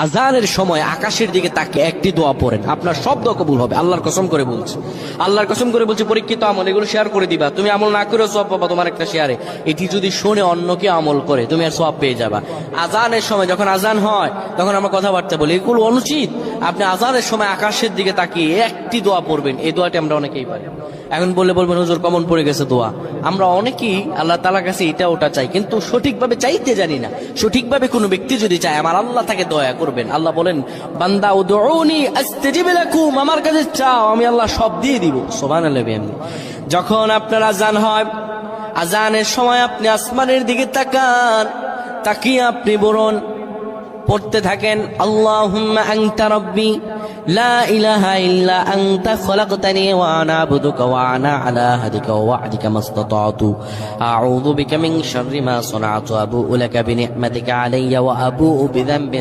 আজানের সময় আকাশের দিকে তাকে একটি দোয়া পড়েন। আপনার সব কবুল হবে। আল্লাহর কসম করে বলছে। আল্লাহর কসম করে বলছে, পরীক্ষিত আমল, এগুলো শেয়ার করে দিবা। তুমি আমল না করেও সব পাবা তোমার একটা শেয়ারে এটি যদি শোনে অন্যকে আমল করে, তুমি আর সব পেয়ে যাবা। আজানের সময় যখন আজান হয়, তখন আমরা কথাবার্তা বলি। এগুলো অনুচিত। আপনি আজানের সময় আকাশের দিকে তাকিয়ে একটি দোয়া পড়বেন। এই দোয়াটি আমরা অনেকেই পারি। এখন বলে বলবেন, হুজুর, কমন পড়ে গেছে দোয়া। আমরা অনেকেই আল্লাহ তালার কাছে এটা ওটা চাই। কিন্তু সঠিকভাবে চাইতে জানি না। সঠিকভাবে কোনো ব্যক্তি যদি চায়, আমার আল্লাহ তাকে দয়া করবেন। আল্লাহ বলেন, বান্দা আস্তাজিব লাকুম, আমার কাছে চাও, আমি আল্লাহ সব দিয়ে দিব। বিহামদি। যখন আপনার আজান হয় আজানের সময় আপনি আসমানের দিকে তাকান, তাকিয়ে আপনি বলুন পড়তে থাকেন, আল্লাহুম্মা আনতা রাব্বি, লা ইলাহা ইল্লা আনতা খলাকতানি ওয়া আনা আবদুকা ওয়া আনা আলা হাদিকা ওয়া ওয়া'দিকা মাস্তাতাতু। আউযু বিকা শাররি মা সানাতু আবুউ লাকা বিনি'মাতিকা আলাইয়া ওয়া আবুউ বিযানবি